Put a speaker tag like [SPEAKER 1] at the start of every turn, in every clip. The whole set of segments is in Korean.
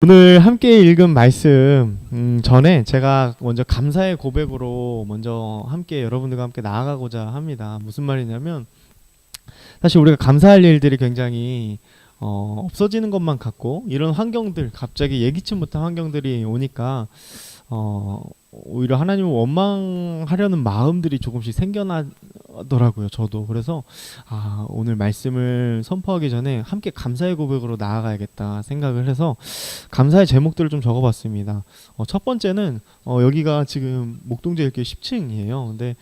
[SPEAKER 1] 오늘 함께 읽은 말씀 음, 전에 제가 먼저 감사의 고백으로 먼저 함께 여러분들과 함께 나아가고자 합니다. 무슨 말이냐면 사실 우리가 감사할 일들이 굉장히 어, 없어지는 것만 같고 이런 환경들 갑자기 예기치 못한 환경들이 오니까 어, 오히려 하나님을 원망하려는 마음들이 조금씩 생겨나더라고요. 저도 그래서 아, 오늘 말씀을 선포하기 전에 함께 감사의 고백으로 나아가야겠다 생각을 해서 감사의 제목들을 좀 적어봤습니다. 어, 첫 번째는 어, 여기가 지금 목동제일교 10층이에요. 근데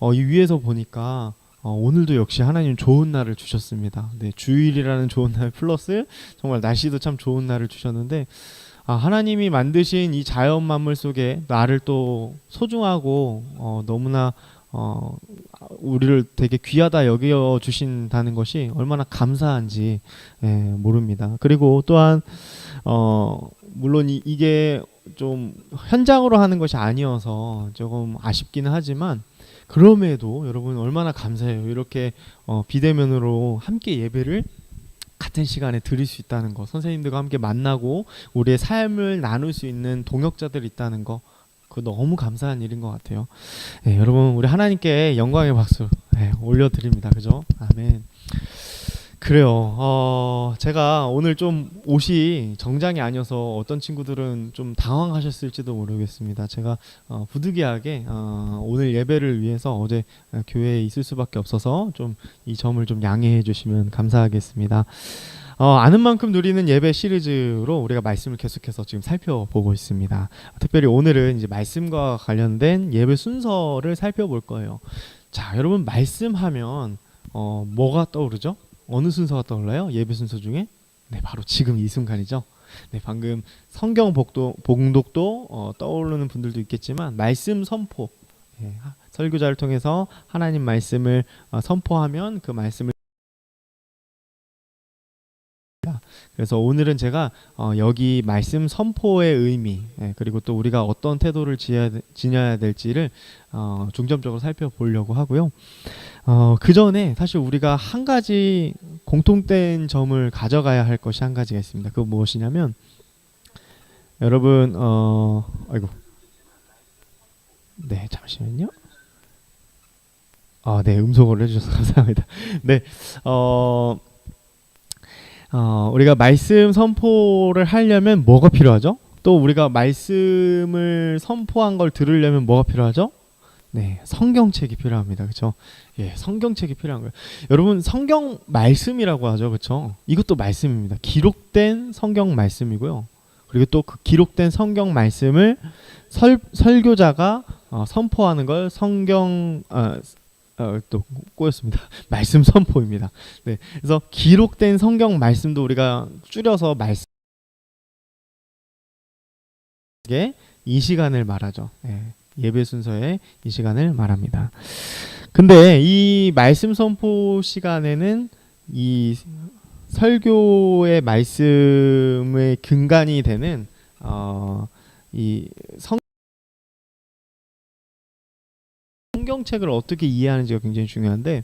[SPEAKER 1] 어, 이 위에서 보니까 어, 오늘도 역시 하나님 좋은 날을 주셨습니다. 네, 주일이라는 좋은 날 플러스 정말 날씨도 참 좋은 날을 주셨는데 아, 하나님이 만드신 이 자연 만물 속에 나를 또 소중하고 어, 너무나 어, 우리를 되게 귀하다 여겨 주신다는 것이 얼마나 감사한지 예, 모릅니다. 그리고 또한 어, 물론 이, 이게 좀 현장으로 하는 것이 아니어서 조금 아쉽기는 하지만 그럼에도 여러분 얼마나 감사해요. 이렇게 어, 비대면으로 함께 예배를 같은 시간에 드릴 수 있다는 거, 선생님들과 함께 만나고 우리의 삶을 나눌 수 있는 동역자들이 있다는 거, 그 너무 감사한 일인 것 같아요. 예, 여러분 우리 하나님께 영광의 박수 예, 올려드립니다. 그죠? 아멘. 그래요. 어, 제가 오늘 좀 옷이 정장이 아니어서 어떤 친구들은 좀 당황하셨을지도 모르겠습니다. 제가 어, 부득이하게 어, 오늘 예배를 위해서 어제 어, 교회에 있을 수밖에 없어서 좀 이 점을 좀 양해해 주시면 감사하겠습니다. 어, 아는 만큼 누리는 예배 시리즈로 우리가 말씀을 계속해서 지금 살펴보고 있습니다. 특별히 오늘은 이제 말씀과 관련된 예배 순서를 살펴볼 거예요. 자, 여러분 말씀하면 어, 뭐가 떠오르죠? 어느 순서가 떠올라요? 예배 순서 중에? 네, 바로 지금 이 순간이죠. 네, 방금 성경 복도, 봉독도 어, 떠오르는 분들도 있겠지만 말씀 선포, 예, 하- 설교자를 통해서 하나님 말씀을 어, 선포하면 그 말씀을 그래서 오늘은 제가 어, 여기 말씀 선포의 의미 예, 그리고 또 우리가 어떤 태도를 지어야, 되- 지녀야 될지를 어, 중점적으로 살펴보려고 하고요. 어, 그 전에 사실 우리가 한 가지 공통된 점을 가져가야 할 것이 한 가지가 있습니다. 그거 무엇이냐면 여러분 어 아이고 네 잠시만요. 아, 네 음성으로 해주셔서 감사합니다. 네, 어, 어, 우리가 말씀 선포를 하려면 뭐가 필요하죠? 또 우리가 말씀을 선포한 걸 들으려면 뭐가 필요하죠? 네, 성경책이 필요합니다. 그렇죠? 예, 성경책이 필요한 거예요. 여러분 성경 말씀이라고 하죠. 그렇죠? 이것도 말씀입니다. 기록된 성경 말씀이고요. 그리고 또 그 기록된 성경 말씀을 설, 설교자가 어, 선포하는 걸 성경 어, 어, 또 꼬였습니다. 말씀 선포입니다. 네, 그래서 기록된 성경 말씀도 우리가 줄여서 말씀 이 시간을 말하죠. 예, 예배 순서에 이 시간을 말합니다. 근데 이 말씀 선포 시간에는 이 설교의 말씀의 근간이 되는 어, 이 성, 성경책을 어떻게 이해하는지가 굉장히 중요한데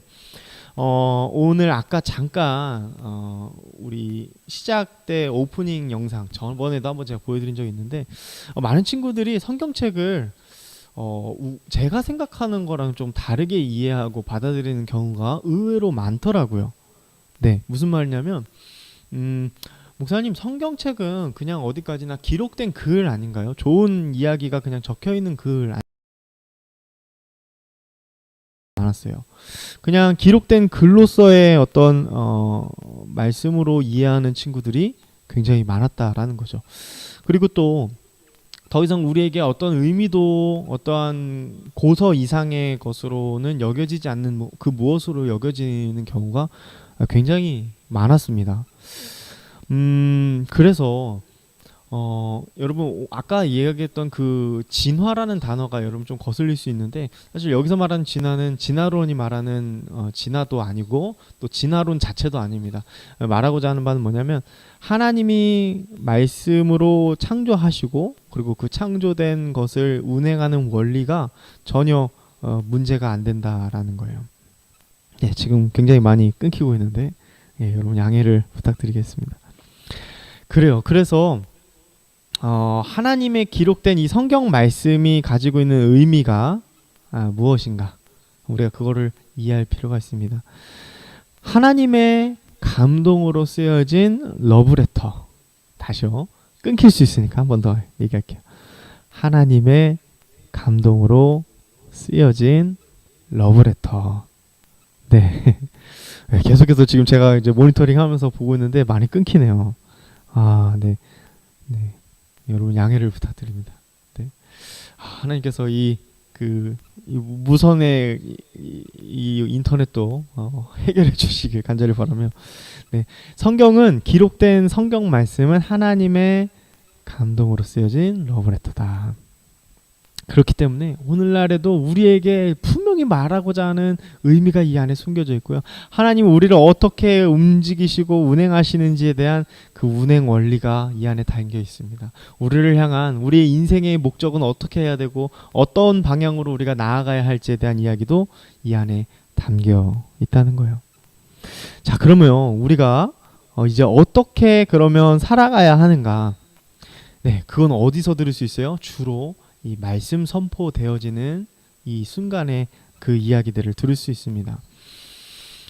[SPEAKER 1] 어, 오늘 아까 잠깐 어, 우리 시작 때 오프닝 영상 저번에도 한번 제가 보여드린 적이 있는데 어, 많은 친구들이 성경책을 어, 우- 제가 생각하는 거랑 좀 다르게 이해하고 받아들이는 경우가 의외로 많더라고요. 네, 무슨 말이냐면, 음, 목사님 성경책은 그냥 어디까지나 기록된 글 아닌가요? 좋은 이야기가 그냥 적혀 있는 글 아니- 않았어요. 그냥 기록된 글로서의 어떤 어, 말씀으로 이해하는 친구들이 굉장히 많았다라는 거죠. 그리고 또 더 이상 우리에게 어떤 의미도 어떠한 고서 이상의 것으로는 여겨지지 않는 뭐- 그 무엇으로 여겨지는 경우가 굉장히 많았습니다. 음, 그래서 어, 여러분 오- 아까 이야기했던 그 진화라는 단어가 여러분 좀 거슬릴 수 있는데 사실 여기서 말하는 진화는 진화론이 말하는 어, 진화도 아니고 또 진화론 자체도 아닙니다. 어, 말하고자 하는 바는 뭐냐면 하나님이 말씀으로 창조하시고 그리고 그 창조된 것을 운행하는 원리가 전혀 어, 문제가 안 된다라는 거예요. 예, 지금 굉장히 많이 끊기고 있는데 예, 여러분 양해를 부탁드리겠습니다. 그래요. 그래서 어, 하나님의 기록된 이 성경 말씀이 가지고 있는 의미가 아, 무엇인가? 우리가 그거를 이해할 필요가 있습니다. 하나님의 감동으로 쓰여진 러브레터. 다시요. 끊길 수 있으니까 한 번 더 얘기할게요. 하나님의 감동으로 쓰여진 러브레터. 네. 네, 계속해서 지금 제가 이제 모니터링 하면서 보고 있는데 많이 끊기네요. 아, 네. 네. 여러분 양해를 부탁드립니다. 네. 아, 하나님께서 이 그 무선의 이, 이, 이 인터넷도 어, 해결해 주시길 간절히 바라며 네. 성경은 기록된 성경 말씀은 하나님의 감동으로 쓰여진 러브레터다. 그렇기 때문에 오늘날에도 우리에게 분명히 말하고자 하는 의미가 이 안에 숨겨져 있고요. 하나님 우리를 어떻게 움직이시고 운행하시는지에 대한 그 운행 원리가 이 안에 담겨 있습니다. 우리를 향한 우리의 인생의 목적은 어떻게 해야 되고 어떤 방향으로 우리가 나아가야 할지에 대한 이야기도 이 안에 담겨 있다는 거예요. 자, 그러면 우리가 어 이제 어떻게 그러면 살아가야 하는가? 네, 그건 어디서 들을 수 있어요? 주로 이 말씀 선포되어지는 이 순간에 그 이야기들을 들을 수 있습니다.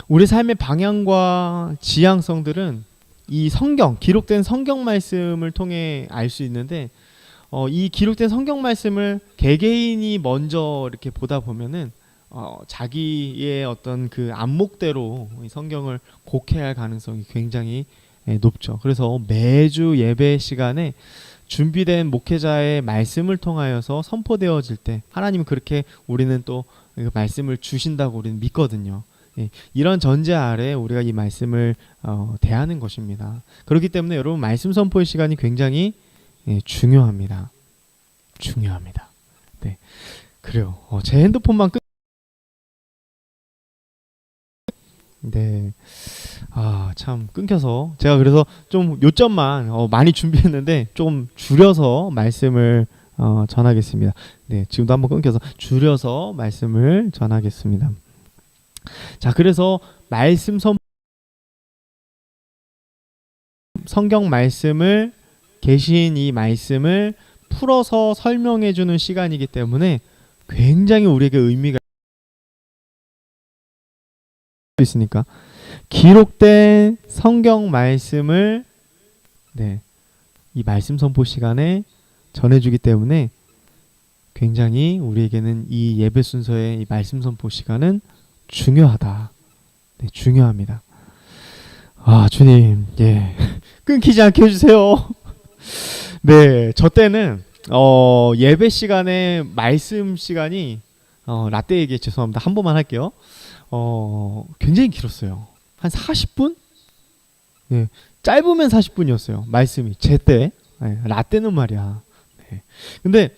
[SPEAKER 1] 우리 삶의 방향과 지향성들은 이 성경 기록된 성경 말씀을 통해 알 수 있는데 어, 이 기록된 성경 말씀을 개개인이 먼저 이렇게 보다 보면은 어, 자기의 어떤 그 안목대로 이 성경을 곡해할 가능성이 굉장히 예, 높죠. 그래서 매주 예배 시간에 준비된 목회자의 말씀을 통하여서 선포되어질 때 하나님은 그렇게 우리는 또 그 말씀을 주신다고 우리는 믿거든요. 예, 이런 전제 아래 우리가 이 말씀을 어, 대하는 것입니다. 그렇기 때문에 여러분 말씀 선포의 시간이 굉장히 예, 중요합니다. 중요합니다. 네, 그래요. 어, 제 핸드폰만 끄. 네. 아, 참 끊겨서 제가 그래서 좀 요점만 어, 많이 준비했는데 좀 줄여서 말씀을 어, 전하겠습니다. 네, 지금도 한번 끊겨서 줄여서 말씀을 전하겠습니다. 자, 그래서 말씀 선 성경 말씀을 계신 이 말씀을 풀어서 설명해 주는 시간이기 때문에 굉장히 우리에게 의미가 있으니까 기록된 성경 말씀을 네, 이 말씀 선포 시간에 전해주기 때문에 굉장히 우리에게는 이 예배 순서의 이 말씀 선포 시간은 중요하다. 네, 중요합니다. 아 주님, 예 끊기지 않게 해주세요. 네, 저 때는 어, 예배 시간에 말씀 시간이 어, 라떼 얘기 죄송합니다. 한 번만 할게요. 어, 굉장히 길었어요. 한 40분? 예, 짧으면 40분이었어요. 말씀이 제 때. 예, 라떼는 말이야. 네. 근데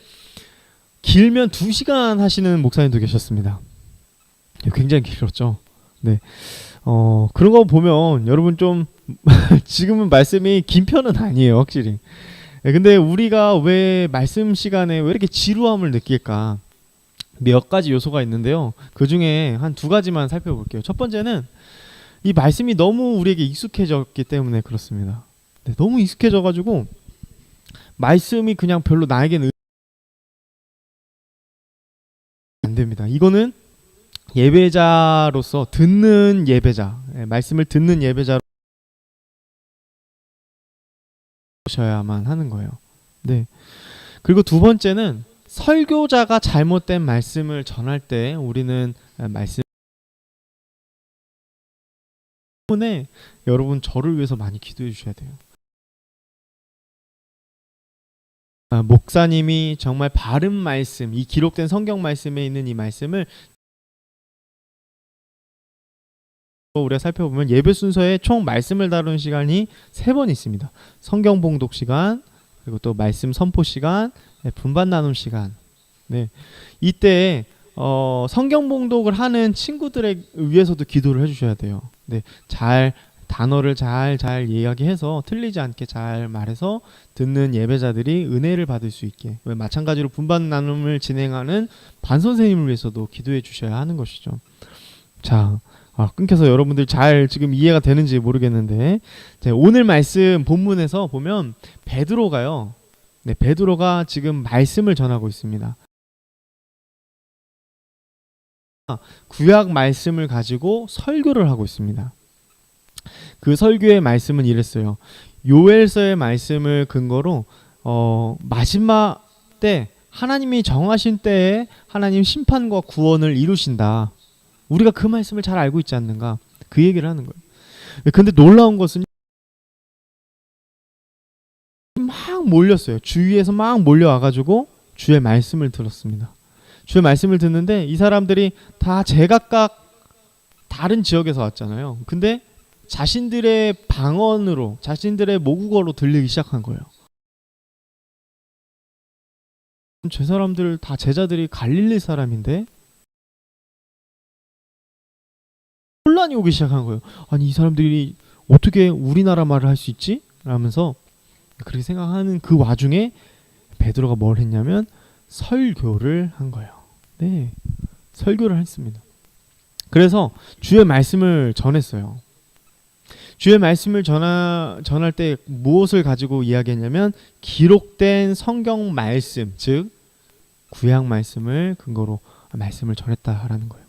[SPEAKER 1] 길면 2시간 하시는 목사님도 계셨습니다. 예, 굉장히 길었죠. 네. 어, 그런 거 보면 여러분 좀 지금은 말씀이 긴 편은 아니에요, 확실히. 예, 근데 우리가 왜 말씀 시간에 왜 이렇게 지루함을 느낄까? 몇 가지 요소가 있는데요. 그 중에 한 두 가지만 살펴볼게요. 첫 번째는 이 말씀이 너무 우리에게 익숙해졌기 때문에 그렇습니다. 네, 너무 익숙해져가지고 말씀이 그냥 별로 나에게는 안 됩니다. 이거는 예배자로서 듣는 예배자, 예, 말씀을 듣는 예배자 셔야만 하는 거예요. 네. 그리고 두 번째는 설교자가 잘못된 말씀을 전할 때 우리는 말씀 때문에 여러분 저를 위해서 많이 기도해 주셔야 돼요. 아, 목사님이 정말 바른 말씀, 이 기록된 성경 말씀에 있는 이 말씀을 우리가 살펴보면 예배 순서에 총 말씀을 다루는 시간이 세 번 있습니다. 성경 봉독 시간, 그리고 또 말씀 선포 시간, 네, 분반 나눔 시간. 네, 이때 어, 성경 봉독을 하는 친구들에 위해서도 기도를 해주셔야 돼요. 네, 잘 단어를 잘 잘 이야기해서 틀리지 않게 잘 말해서 듣는 예배자들이 은혜를 받을 수 있게 마찬가지로 분반 나눔을 진행하는 반 선생님을 위해서도 기도해 주셔야 하는 것이죠. 자, 아, 끊겨서 여러분들 잘 지금 이해가 되는지 모르겠는데 자, 오늘 말씀 본문에서 보면 베드로가요. 네, 베드로가 지금 말씀을 전하고 있습니다. 구약 말씀을 가지고 설교를 하고 있습니다. 그 설교의 말씀은 이랬어요. 요엘서의 말씀을 근거로 어, 마지막 때 하나님이 정하신 때에 하나님 심판과 구원을 이루신다. 우리가 그 말씀을 잘 알고 있지 않는가? 그 얘기를 하는 거예요. 근데 놀라운 것은 막 몰렸어요. 주위에서 막 몰려와가지고 주의 말씀을 들었습니다. 주의 말씀을 듣는데 이 사람들이 다 제각각 다른 지역에서 왔잖아요. 근데 자신들의 방언으로, 자신들의 모국어로 들리기 시작한 거예요. 저 사람들 다 제자들이 갈릴리 사람인데 혼란이 오기 시작한 거예요. 아니 이 사람들이 어떻게 우리나라 말을 할 수 있지? 라면서 그렇게 생각하는 그 와중에 베드로가 뭘 했냐면 설교를 한 거예요. 네, 설교를 했습니다. 그래서 주의 말씀을 전했어요. 주의 말씀을 전하, 전할 때 무엇을 가지고 이야기했냐면 기록된 성경 말씀, 즉 구약 말씀을 근거로 말씀을 전했다라는 거예요.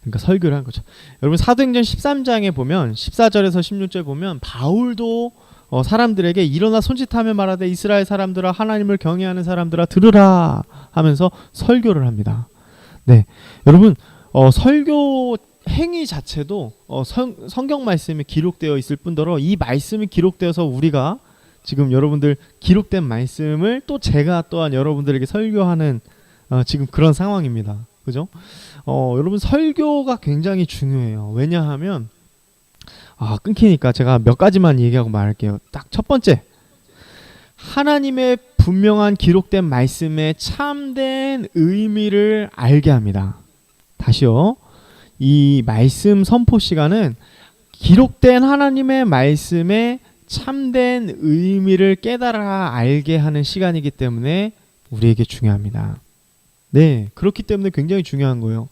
[SPEAKER 1] 그러니까 설교를 한 거죠. 여러분 사도행전 13장에 보면 14절에서 16절 보면 바울도 어, 사람들에게 일어나 손짓하며 말하되 이스라엘 사람들아 하나님을 경외하는 사람들아 들으라 하면서 설교를 합니다. 네, 여러분 어, 설교 행위 자체도 어, 성, 성경 말씀에 기록되어 있을 뿐더러 이 말씀이 기록되어서 우리가 지금 여러분들 기록된 말씀을 또 제가 또한 여러분들에게 설교하는 어, 지금 그런 상황입니다. 그죠? 어, 여러분 설교가 굉장히 중요해요. 왜냐하면 아, 끊기니까 제가 몇 가지만 얘기하고 말할게요. 딱 첫 번째. 하나님의 분명한 기록된 말씀의 참된 의미를 알게 합니다. 다시요. 이 말씀 선포 시간은 기록된 하나님의 말씀의 참된 의미를 깨달아 알게 하는 시간이기 때문에 우리에게 중요합니다. 네, 그렇기 때문에 굉장히 중요한 거예요.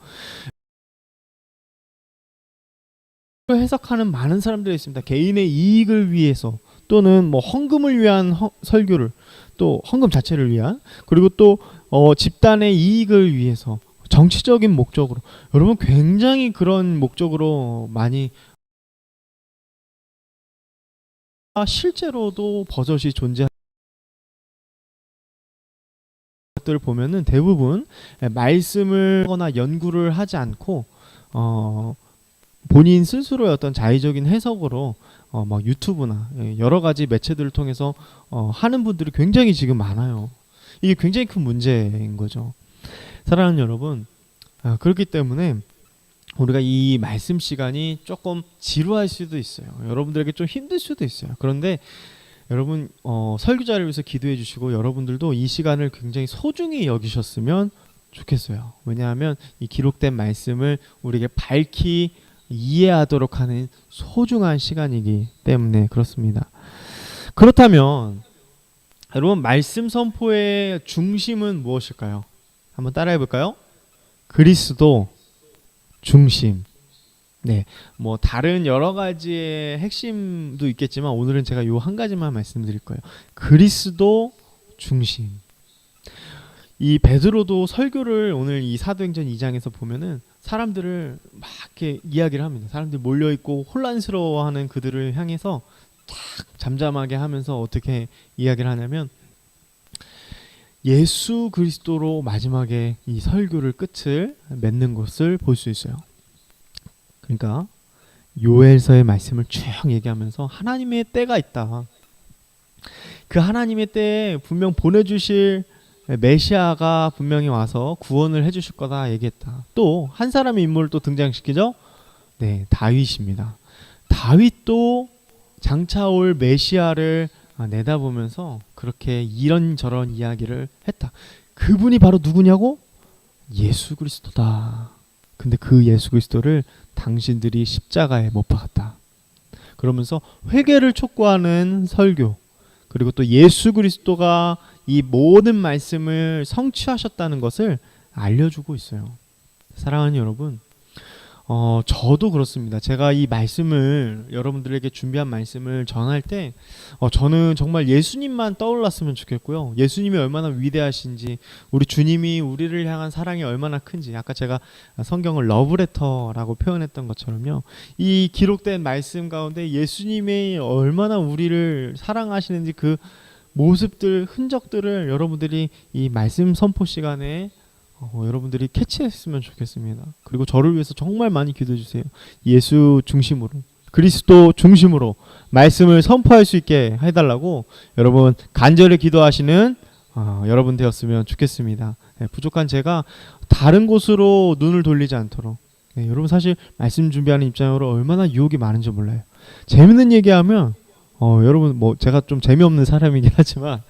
[SPEAKER 1] 해석하는 많은 사람들이 있습니다. 개인의 이익을 위해서 또는 뭐 헌금을 위한 허, 설교를 또 헌금 자체를 위한 그리고 또 어, 집단의 이익을 위해서 정치적인 목적으로 여러분 굉장히 그런 목적으로 많이 아, 실제로도 버젓이 존재 것들을 보면은 대부분 말씀을 하거나 연구를 하지 않고 어 본인 스스로의 어떤 자의적인 해석으로 어, 막 유튜브나 예, 여러 가지 매체들을 통해서 어, 하는 분들이 굉장히 지금 많아요. 이게 굉장히 큰 문제인 거죠. 사랑하는 여러분, 아, 그렇기 때문에 우리가 이 말씀 시간이 조금 지루할 수도 있어요. 여러분들에게 좀 힘들 수도 있어요. 그런데 여러분 어, 설교자를 위해서 기도해 주시고 여러분들도 이 시간을 굉장히 소중히 여기셨으면 좋겠어요. 왜냐하면 이 기록된 말씀을 우리에게 밝히 이해하도록 하는 소중한 시간이기 때문에 그렇습니다. 그렇다면 여러분 말씀 선포의 중심은 무엇일까요? 한번 따라해 볼까요? 그리스도 중심. 네, 뭐 다른 여러 가지의 핵심도 있겠지만 오늘은 제가 요 한 가지만 말씀드릴 거예요. 그리스도 중심. 이 베드로도 설교를 오늘 이 사도행전 2장에서 보면은 사람들을 막 이렇게 이야기를 합니다. 사람들이 몰려 있고 혼란스러워하는 그들을 향해서 딱 잠잠하게 하면서 어떻게 이야기를 하냐면 예수 그리스도로 마지막에 이 설교를 끝을 맺는 것을 볼 수 있어요. 그러니까 요엘서의 말씀을 쭉 얘기하면서 하나님의 때가 있다. 그 하나님의 때에 분명 보내주실 메시아가 분명히 와서 구원을 해주실 거다 얘기했다. 또 한 사람의 인물을 또 등장시키죠. 네, 다윗입니다. 다윗도 장차 올 메시아를 내다보면서 그렇게 이런저런 이야기를 했다. 그분이 바로 누구냐고? 예수 그리스도다. 근데 그 예수 그리스도를 당신들이 십자가에 못 박았다. 그러면서 회개를 촉구하는 설교 그리고 또 예수 그리스도가 이 모든 말씀을 성취하셨다는 것을 알려주고 있어요. 사랑하는 여러분, 어, 저도 그렇습니다. 제가 이 말씀을 여러분들에게 준비한 말씀을 전할 때 어, 저는 정말 예수님만 떠올랐으면 좋겠고요. 예수님이 얼마나 위대하신지, 우리 주님이 우리를 향한 사랑이 얼마나 큰지, 아까 제가 성경을 러브레터라고 표현했던 것처럼요. 이 기록된 말씀 가운데 예수님이 얼마나 우리를 사랑하시는지 그 모습들, 흔적들을 여러분들이 이 말씀 선포 시간에 어, 여러분들이 캐치했으면 좋겠습니다. 그리고 저를 위해서 정말 많이 기도해 주세요. 예수 중심으로 그리스도 중심으로 말씀을 선포할 수 있게 해달라고 여러분 간절히 기도하시는 어, 여러분 되었으면 좋겠습니다. 네, 부족한 제가 다른 곳으로 눈을 돌리지 않도록 네, 여러분 사실 말씀 준비하는 입장으로 얼마나 유혹이 많은지 몰라요. 재밌는 얘기하면 어, 여러분 뭐 제가 좀 재미없는 사람이긴 하지만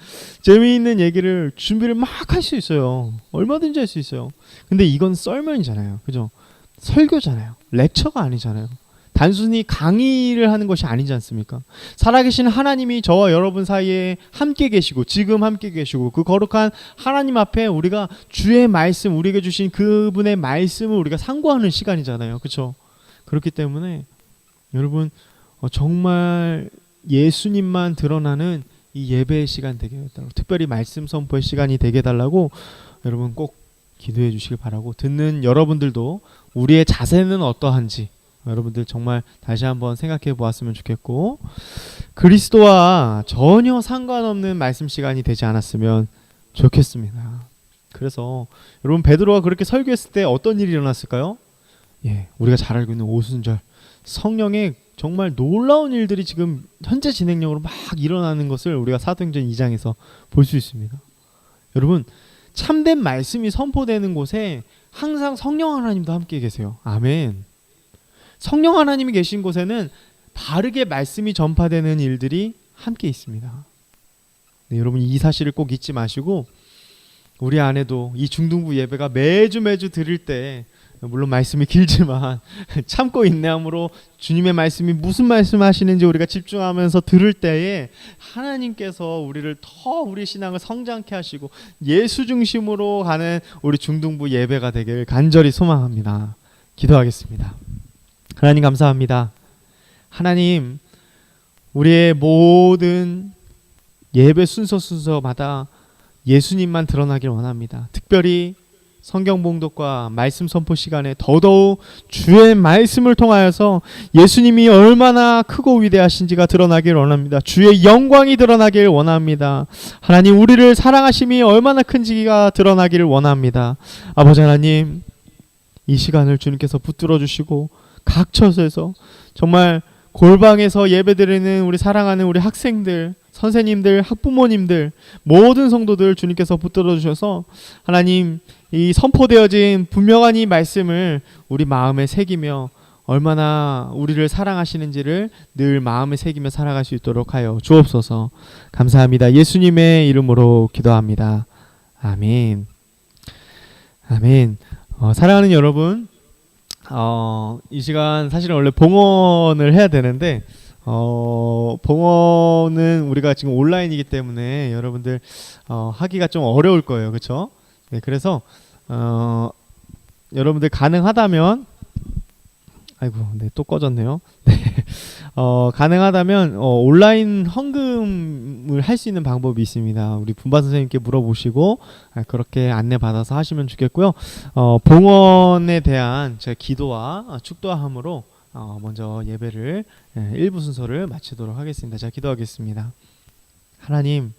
[SPEAKER 1] 재미있는 얘기를 준비를 막 할 수 있어요. 얼마든지 할 수 있어요. 근데 이건 썰면이잖아요. 그죠? 설교잖아요. 렉처가 아니잖아요. 단순히 강의를 하는 것이 아니지 않습니까? 살아계신 하나님이 저와 여러분 사이에 함께 계시고 지금 함께 계시고 그 거룩한 하나님 앞에 우리가 주의 말씀 우리에게 주신 그분의 말씀을 우리가 상고하는 시간이잖아요. 그렇죠? 그렇기 때문에 여러분 어, 정말 예수님만 드러나는 이 예배의 시간 되게 해달라고 특별히 말씀 선포의 시간이 되게 해달라고 여러분 꼭 기도해 주시길 바라고 듣는 여러분들도 우리의 자세는 어떠한지 여러분들 정말 다시 한번 생각해 보았으면 좋겠고 그리스도와 전혀 상관없는 말씀 시간이 되지 않았으면 좋겠습니다. 그래서 여러분 베드로가 그렇게 설교했을 때 어떤 일이 일어났을까요? 예, 우리가 잘 알고 있는 오순절 성령의 정말 놀라운 일들이 지금 현재 진행형으로 막 일어나는 것을 우리가 사도행전 2장에서 볼 수 있습니다. 여러분 참된 말씀이 선포되는 곳에 항상 성령 하나님도 함께 계세요. 아멘. 성령 하나님이 계신 곳에는 바르게 말씀이 전파되는 일들이 함께 있습니다. 네, 여러분 이 사실을 꼭 잊지 마시고 우리 안에도 이 중등부 예배가 매주 매주 드릴 때 물론 말씀이 길지만 참고 인내함으로 주님의 말씀이 무슨 말씀하시는지 우리가 집중하면서 들을 때에 하나님께서 우리를 더 우리 신앙을 성장케 하시고 예수 중심으로 가는 우리 중등부 예배가 되길 간절히 소망합니다. 기도하겠습니다. 하나님 감사합니다. 하나님 우리의 모든 예배 순서 순서마다 예수님만 드러나길 원합니다. 특별히 성경 봉독과 말씀 선포 시간에 더더욱 주의 말씀을 통하여서 예수님이 얼마나 크고 위대하신지가 드러나길 원합니다. 주의 영광이 드러나길 원합니다. 하나님 우리를 사랑하심이 얼마나 큰지가 드러나기를 원합니다. 아버지 하나님 이 시간을 주님께서 붙들어 주시고 각 처소에서 정말 골방에서 예배드리는 우리 사랑하는 우리 학생들 선생님들, 학부모님들, 모든 성도들 주님께서 붙들어 주셔서 하나님 이 선포되어진 분명한 이 말씀을 우리 마음에 새기며 얼마나 우리를 사랑하시는지를 늘 마음에 새기며 살아갈 수 있도록 하여 주옵소서. 감사합니다. 예수님의 이름으로 기도합니다. 아멘. 아멘. 어, 사랑하는 여러분, 어, 이 시간 사실은 원래 봉헌을 해야 되는데 어, 봉헌은 우리가 지금 온라인이기 때문에 여러분들 어, 하기가 좀 어려울 거예요. 그렇죠? 네, 그래서 어, 여러분들 가능하다면 아이고, 네, 또 꺼졌네요. 네. 어, 가능하다면 어, 온라인 헌금을 할 수 있는 방법이 있습니다. 우리 분바 선생님께 물어보시고 아, 그렇게 안내 받아서 하시면 좋겠고요. 어, 봉헌에 대한 제 기도와 축도함으로 어, 먼저 예배를 예, 일부 순서를 마치도록 하겠습니다. 자, 기도하겠습니다. 하나님,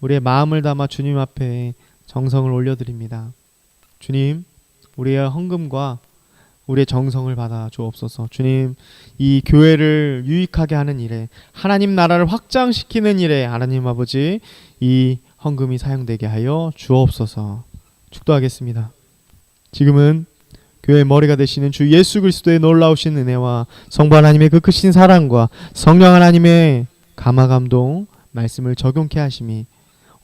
[SPEAKER 1] 우리의 마음을 담아 주님 앞에 정성을 올려드립니다. 주님, 우리의 헌금과 우리의 정성을 받아 주옵소서. 주님, 이 교회를 유익하게 하는 일에 하나님 나라를 확장시키는 일에 하나님 아버지 이 헌금이 사용되게 하여 주옵소서. 축도하겠습니다. 지금은 교회의 머리가 되시는 주 예수 그리스도의 놀라우신 은혜와 성부 하나님의 그 크신 사랑과 성령 하나님의 감화 감동 말씀을 적용케 하심이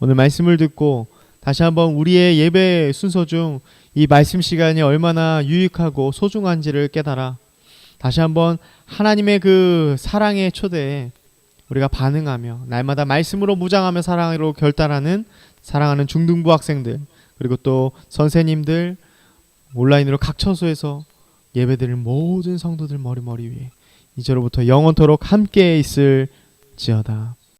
[SPEAKER 1] 오늘 말씀을 듣고 다시 한번 우리의 예배 순서 중 이 말씀 시간이 얼마나 유익하고 소중한지를 깨달아 다시 한번 하나님의 그 사랑의 초대에 우리가 반응하며 날마다 말씀으로 무장하며 사랑으로 결단하는 사랑하는 중등부 학생들 그리고 또 선생님들 온라인으로 각 처소에서 예배드리는 모든 성도들 머리 머리 위에 이제로부터 영원토록 함께 있을지어다.